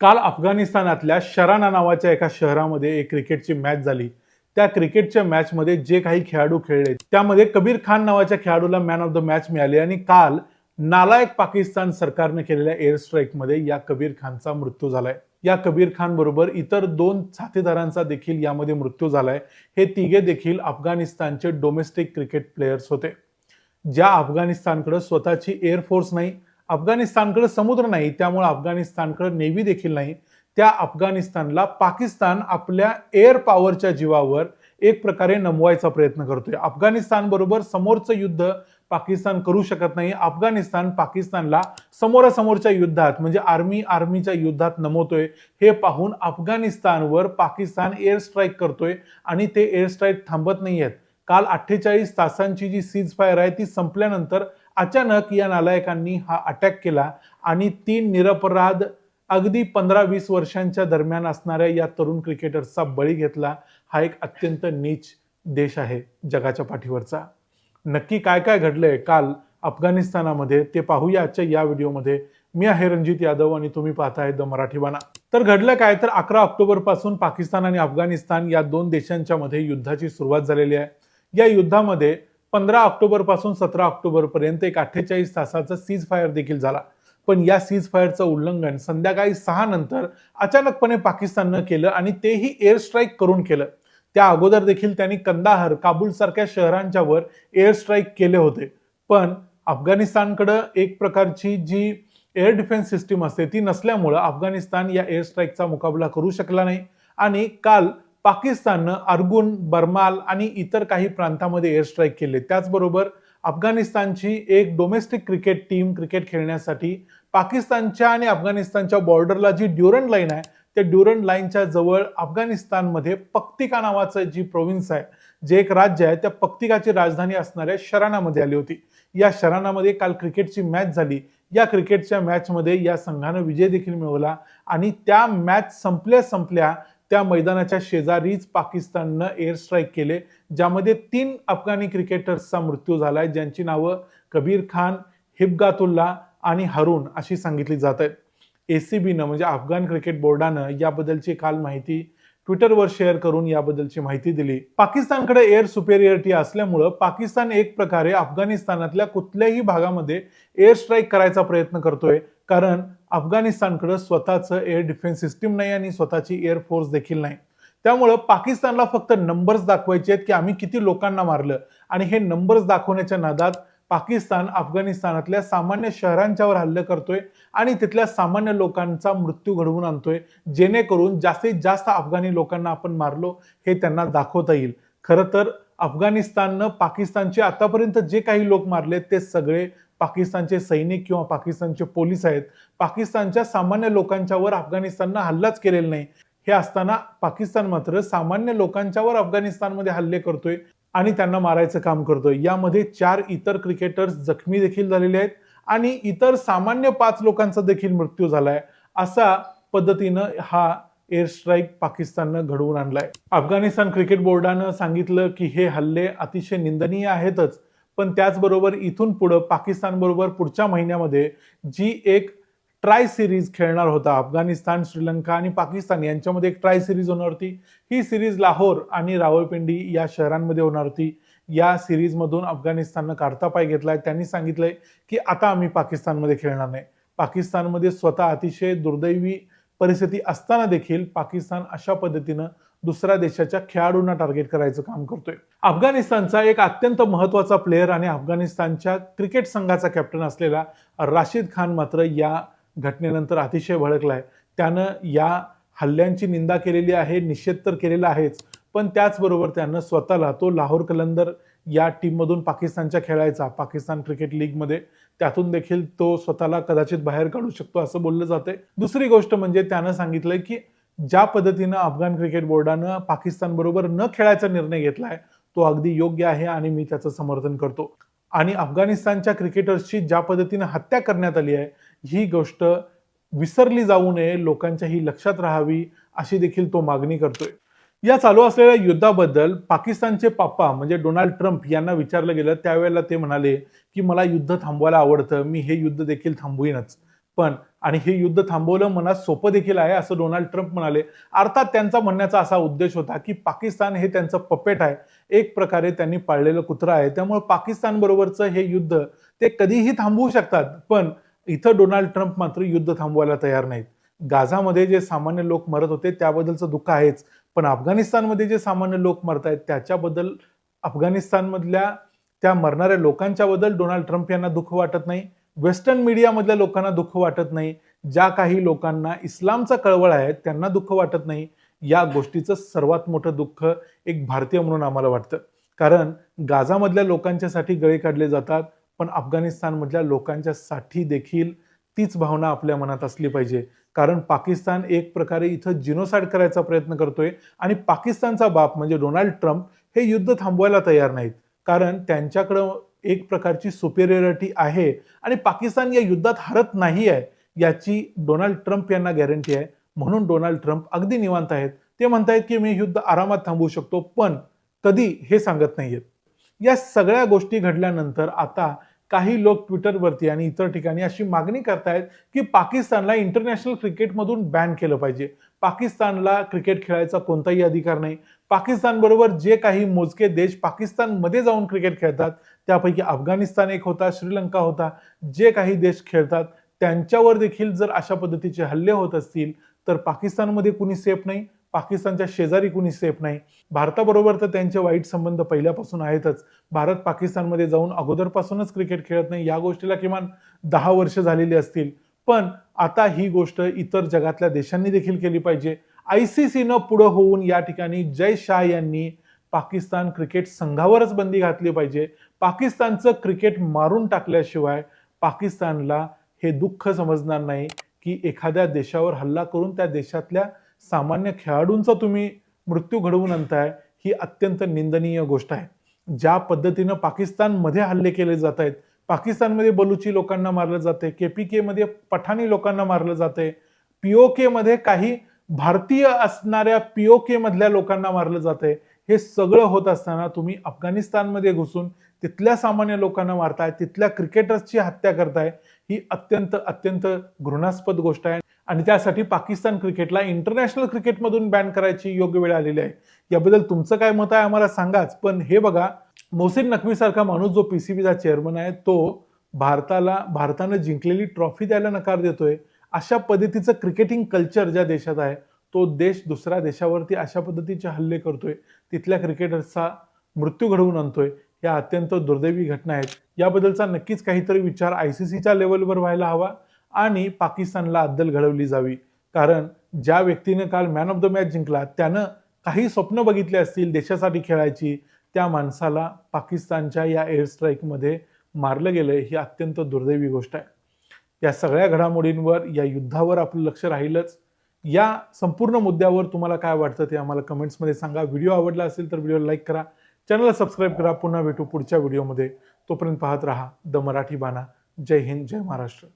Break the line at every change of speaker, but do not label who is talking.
काल अफगाणिस्तानातल्या शराना नावाच्या एका शहरामध्ये एक क्रिकेटची मॅच झाली. त्या क्रिकेटच्या मॅचमध्ये जे काही खेळाडू खेळले त्यामध्ये कबीर खान नावाच्या खेळाडूला मॅन ऑफ द मॅच मिळाली आणि काल नालायक पाकिस्तान सरकारने केलेल्या एअर स्ट्राईकमध्ये या कबीर खानचा मृत्यू झालाय. या कबीर खान बरोबर इतर दोन साथीदारांचा देखील यामध्ये मृत्यू झालाय. हे तिघे देखील अफगाणिस्तानचे डोमेस्टिक क्रिकेट प्लेयर्स होते. ज्या अफगाणिस्तानकडे स्वतःची एअरफोर्स नाही अफगाणिस्तानकडे समुद्र नाही त्यामुळे अफगाणिस्तानकडे नेव्ही देखील नाही. त्या अफगाणिस्तानला पाकिस्तान आपल्या एअर पॉवरच्या जीवावर एक प्रकारे नमवायचा प्रयत्न करतोय. अफगाणिस्तान बरोबर समोरचं युद्ध पाकिस्तान करू शकत नाही. अफगाणिस्तान पाकिस्तानला समोरासमोरच्या युद्धात म्हणजे आर्मी आर्मीच्या युद्धात नमवतोय. हे पाहून अफगाणिस्तानवर पाकिस्तान एअर स्ट्राईक करतोय आणि ते एअर स्ट्राईक थांबत नाही आहेत काल अठ्ठेचाळीस तासांची जी सीज फायर आहे ती संपल्यानंतर अचानक या नालायकांनी हा अटॅक केला आणि तीन निरपराध अगदी पंधरा वीस वर्षांच्या दरम्यान असणाऱ्या या तरुण क्रिकेटर्सचा बळी घेतला. हा एक अत्यंत नीच देश आहे जगाच्या पाठीवरचा. नक्की काय काय घडलंय काल अफगाणिस्तानामध्ये ते पाहूया आजच्या या व्हिडिओमध्ये. मी आहे रणजित यादव आणि तुम्ही पाहताय द मराठी बाणा. तर घडलं काय? तर अकरा ऑक्टोबरपासून पाकिस्तान आणि अफगाणिस्तान या दोन देशांच्या मध्ये युद्धाची सुरुवात झालेली आहे. या युद्धामध्ये पंधरा ऑक्टोबरपासून सतरा ऑक्टोबरपर्यंत एक अठ्ठेचाळीस तासाचा सीज फायर देखील झाला. पण या सीज फायरचं उल्लंघन संध्याकाळी सहा नंतर अचानकपणे पाकिस्ताननं केलं आणि तेही एअर स्ट्राईक करून केलं. त्या अगोदर देखील त्यांनी कंदाहर काबूल सारख्या शहरांच्या वर एअर स्ट्राईक केले होते. पण अफगाणिस्तानकडं एक प्रकारची जी एअर डिफेन्स सिस्टीम असते ती नसल्यामुळं अफगाणिस्तान या एअर स्ट्राईकचा मुकाबला करू शकला नाही. आणि काल पाकिस्ताननं अर्गुन बर्माल आणि इतर काही प्रांतामध्ये एअर स्ट्राईक केले. त्याचबरोबर अफगाणिस्तानची एक डोमेस्टिक क्रिकेट टीम क्रिकेट खेळण्यासाठी पाकिस्तानच्या आणि अफगाणिस्तानच्या बॉर्डरला जी ड्युरंट लाईन आहे त्या ड्युरंट लाईनच्या जवळ अफगाणिस्तानमध्ये पक्तिका नावाचं जी प्रोव्हिन्स आहे जे एक राज्य आहे त्या पक्तिकाची राजधानी असणाऱ्या शराणामध्ये आली होती. या शराणामध्ये काल क्रिकेटची मॅच झाली. या क्रिकेटच्या मॅचमध्ये या संघानं विजय देखील मिळवला आणि त्या मॅच संपल्या संपल्या त्या मैदानाच्या शेजारीच पाकिस्ताननं एअर स्ट्राईक केले ज्यामध्ये तीन अफगाणी क्रिकेटर्सचा मृत्यू झालाय ज्यांची नावं कबीर खान हिबगातुल्ला आणि हरून अशी सांगितली जात आहेत. एसीबीनं म्हणजे अफगाण क्रिकेट बोर्डानं याबद्दलची काल माहिती ट्विटरवर शेअर करून याबद्दलची माहिती दिली. पाकिस्तानकडे एअर सुपेरियरिटी असल्यामुळं पाकिस्तान एक प्रकारे अफगाणिस्तानातल्या कुठल्याही भागामध्ये एअर स्ट्राईक करायचा प्रयत्न करतोय. कारण अफगाणिस्तानकडं स्वतःचं एअर डिफेन्स सिस्टीम नाही आणि स्वतःची एअर फोर्स देखील नाही. त्यामुळं पाकिस्तानला फक्त नंबर्स दाखवायचे आहेत की आम्ही किती लोकांना मारलं. आणि हे नंबर्स दाखवण्याच्या नादात पाकिस्तान अफगाणिस्तानातल्या सामान्य शहरांच्यावर हल्ले करतोय आणि तिथल्या सामान्य लोकांचा मृत्यू घडवून आणतोय. जेणेकरून जास्तीत जास्त अफगाणी लोकांना आपण मारलो हे त्यांना दाखवता येईल. खरं तर अफगाणिस्ताननं पाकिस्तानचे आतापर्यंत जे काही लोक मारले ते सगळे पाकिस्तानचे सैनिक किंवा पाकिस्तानचे पोलीस आहेत पाकिस्तानच्या सामान्य लोकांच्यावर अफगाणिस्ताननं हल्लाच केलेला नाही. हे असताना पाकिस्तान मात्र सामान्य लोकांच्यावर अफगाणिस्तानमध्ये हल्ले करतोय आणि त्यांना मारायचं काम करतोय. यामध्ये चार इतर क्रिकेटर्स जखमी देखील झालेले आहेत आणि इतर सामान्य पाच लोकांचा देखील मृत्यू झालाय. असा पद्धतीनं हा एअर स्ट्राईक पाकिस्ताननं घडवून आणलाय. अफगाणिस्तान क्रिकेट बोर्डानं सांगितलं की हे हल्ले अतिशय निंदनीय आहेतच. पण त्याचबरोबर इथून पुढं पाकिस्तानबरोबर पुढच्या महिन्यामध्ये जी एक ट्राय सिरीज खेळणार होता अफगाणिस्तान श्रीलंका आणि पाकिस्तान यांच्यामध्ये एक ट्राय सिरीज होणार होती. ही सिरीज लाहोर आणि रावळपिंडी या शहरांमध्ये होणार होती. या सिरीजमधून अफगाणिस्ताननं काढता पाय घेतलाय. त्यांनी सांगितलंय की आता आम्ही पाकिस्तानमध्ये खेळणार नाही. पाकिस्तानमध्ये स्वतः अतिशय दुर्दैवी परिस्थिती असताना देखील पाकिस्तान अशा पद्धतीनं दुसऱ्या देशाच्या खेळाडूंना टार्गेट करायचं काम करतोय. अफगाणिस्तानचा एक अत्यंत महत्त्वाचा प्लेअर आणि अफगाणिस्तानच्या क्रिकेट संघाचा कॅप्टन असलेला राशिद खान मात्र या घटनेनंतर अतिशय भडकलाय. त्यानं या हल्ल्यांची निंदा केलेली आहे निषेध तर केलेला आहेच पण त्याचबरोबर त्यानं स्वतःला तो लाहोर कलंदर या टीममधून पाकिस्तानच्या खेळायचा पाकिस्तान क्रिकेट लीगमध्ये त्यातून देखील तो स्वतःला कदाचित बाहेर काढू शकतो असं बोललं जातंय. दुसरी गोष्ट म्हणजे त्यानं सांगितलंय की ज्या पद्धतीनं अफगाण क्रिकेट बोर्डानं पाकिस्तान बरोबर न खेळायचा निर्णय घेतलाय तो अगदी योग्य आहे आणि मी त्याचं समर्थन करतो. आणि अफगाणिस्तानच्या क्रिकेटर्सची ज्या पद्धतीनं हत्या करण्यात आली आहे ही गोष्ट विसरली जाऊ नये लोकांच्या ही लक्षात राहावी अशी देखील तो मागणी करतोय. या चालू असलेल्या युद्धाबद्दल पाकिस्तानचे पाप्पा म्हणजे डोनाल्ड ट्रम्प यांना विचारलं गेलं त्यावेळेला ते म्हणाले की मला युद्ध थांबवायला आवडतं मी हे युद्ध देखील थांबवीनच. पण आणि हे युद्ध थांबवलं मनात सोपं देखील आहे असं डोनाल्ड ट्रम्प म्हणाले. अर्थात त्यांचा म्हणण्याचा असा उद्देश होता की पाकिस्तान हे त्यांचं पपेट आहे. एक प्रकारे त्यांनी पाळलेलं कुत्रा आहे. त्यामुळे पाकिस्तान बरोबरचं हे युद्ध ते कधीही थांबवू शकतात पण इथं डोनाल्ड ट्रम्प मात्र युद्ध थांबवायला तयार नाहीत. गाझामध्ये जे सामान्य लोक मरत होते त्याबद्दलचं दुःख आहेच. पण अफगाणिस्तानमध्ये जे सामान्य लोक मरत आहेत त्याच्याबद्दल अफगाणिस्तानमधल्या त्या मरणाऱ्या लोकांच्याबद्दल डोनाल्ड ट्रम्प यांना दुःख वाटत नाही. वेस्टर्न मीडियामधल्या लोकांना दुःख वाटत नाही. ज्या काही लोकांना इस्लामचा कळवळ आहे त्यांना दुःख वाटत नाही. या गोष्टीचं सर्वात मोठं दुःख एक भारतीय म्हणून आम्हाला वाटतं. कारण गाझामधल्या लोकांच्यासाठी गळे काढले जातात पण अफगाणिस्तानमधल्या लोकांच्यासाठी देखील तीच भावना आपल्या मनात असली पाहिजे. कारण पाकिस्तान एक प्रकारे इथं जिनोसाइड करायचा प्रयत्न करतोय आणि पाकिस्तानचा बाप म्हणजे डोनाल्ड ट्रम्प हे युद्ध थांबवायला तयार नाहीत. कारण त्यांच्याकडं एक प्रकारची सुपेरियरिटी आहे. आणि पाकिस्तान या युद्धात हरत नाही आहे याची डोनाल्ड ट्रम्प यांना गॅरंटी आहे. म्हणून डोनाल्ड ट्रम्प अगदी निवांत आहेत. ते म्हणतायत की मी युद्ध आरामात थांबवू शकतो पण कधी हे सांगत नाहीयेत. या सगळ्या गोष्टी घडल्यानंतर आता काही लोक ट्विटरवरती आणि इतर ठिकाणी अशी मागणी करतायत की पाकिस्तानला इंटरनॅशनल क्रिकेटमधून बॅन केलं पाहिजे. पाकिस्तानला क्रिकेट खेळायचा कोणताही अधिकार नाही. पाकिस्तानबरोबर जे काही मोजके देश पाकिस्तानमध्ये जाऊन क्रिकेट खेळतात त्यापैकी अफगाणिस्तान एक होता श्रीलंका होता. जे काही देश खेळतात त्यांच्यावर देखील जर अशा पद्धतीचे हल्ले होत असतील तर पाकिस्तानमध्ये कुणी सेफ नाही. पाकिस्तानच्या शेजारी कुणी सेफ नाही. भारताबरोबर तर त्यांचे वाईट संबंध पहिल्यापासून आहेतच. भारत पाकिस्तानमध्ये जाऊन अगोदरपासूनच क्रिकेट खेळत नाही. या गोष्टीला किमान दहा वर्ष झालेली असतील. पण आता ही गोष्ट इतर जगातल्या देशांनी देखील केली पाहिजे. आय सी सीनं पुढं होऊन या ठिकाणी जय शाह यांनी पाकिस्तान क्रिकेट संघावरच बंदी घातली पाहिजे. पाकिस्तानचं क्रिकेट मारून टाकल्याशिवाय पाकिस्तानला हे दुःख समजणार नाही की एखाद्या देशावर हल्ला करून त्या देशातल्या सामान्य खेळाडूंचा तुम्ही मृत्यू घडवून आणताय ही अत्यंत निंदनीय गोष्ट आहे. ज्या पद्धतीनं पाकिस्तानमध्ये हल्ले केले जात आहेत पाकिस्तानमध्ये बलुची लोकांना मारलं जाते पी केमध्ये पठाणी लोकांना मारलं जाते पीओ केमध्ये काही भारतीय असणाऱ्या पीओके मधल्या लोकांना मारलं जाते हे सगळं होत असताना तुम्ही अफगाणिस्तानमध्ये घुसून तिथल्या सामान्य लोकांना मारताय तिथल्या क्रिकेटर्सची हत्या करताय ही अत्यंत अत्यंत घृणास्पद गोष्ट आहे. आणि त्यासाठी पाकिस्तान क्रिकेटला इंटरनॅशनल क्रिकेटमधून बॅन करायची योग्य वेळ आलेली आहे. याबद्दल तुमचं काय मत आहे आम्हाला सांगाच. पण हे बघा मोहसिन नकवी सारखा माणूस जो पीसीबीचा चेअरमन आहे तो भारताला भारतानं जिंकलेली ट्रॉफी द्यायला नकार देतोय. अशा पद्धतीचं क्रिकेटिंग कल्चर ज्या देशात आहे तो देश दुसऱ्या देशावरती अशा पद्धतीचे हल्ले करतोय. तिथल्या क्रिकेटर्सचा मृत्यू घडवून आणतोय. या अत्यंत दुर्दैवी घटना आहेत. याबद्दलचा नक्कीच काहीतरी विचार आय सी सीच्या लेवलवर व्हायला हवा. आणि पाकिस्तानला अद्दल घडवली जावी. कारण ज्या व्यक्तीने काल मॅन ऑफ द मॅच जिंकला त्यानं काही स्वप्न बघितले असतील देशासाठी खेळायची त्या माणसाला पाकिस्तानच्या या एअर स्ट्राईकमध्ये मारलं गेलं ही अत्यंत दुर्दैवी गोष्ट आहे. या सगळ्या घडामोडींवर या युद्धावर आपलं लक्ष राहीलच. या संपूर्ण मुद्द्यावर तुम्हाला काय वाटतं ते आम्हाला कमेंट्समध्ये सांगा. व्हिडिओ आवडला असेल तर व्हिडिओ लाईक करा. चॅनलला सबस्क्राईब करा. पुन्हा भेटू पुढच्या व्हिडिओमध्ये तोपर्यंत पाहत राहा द मराठी बाणा. जय हिंद जय महाराष्ट्र.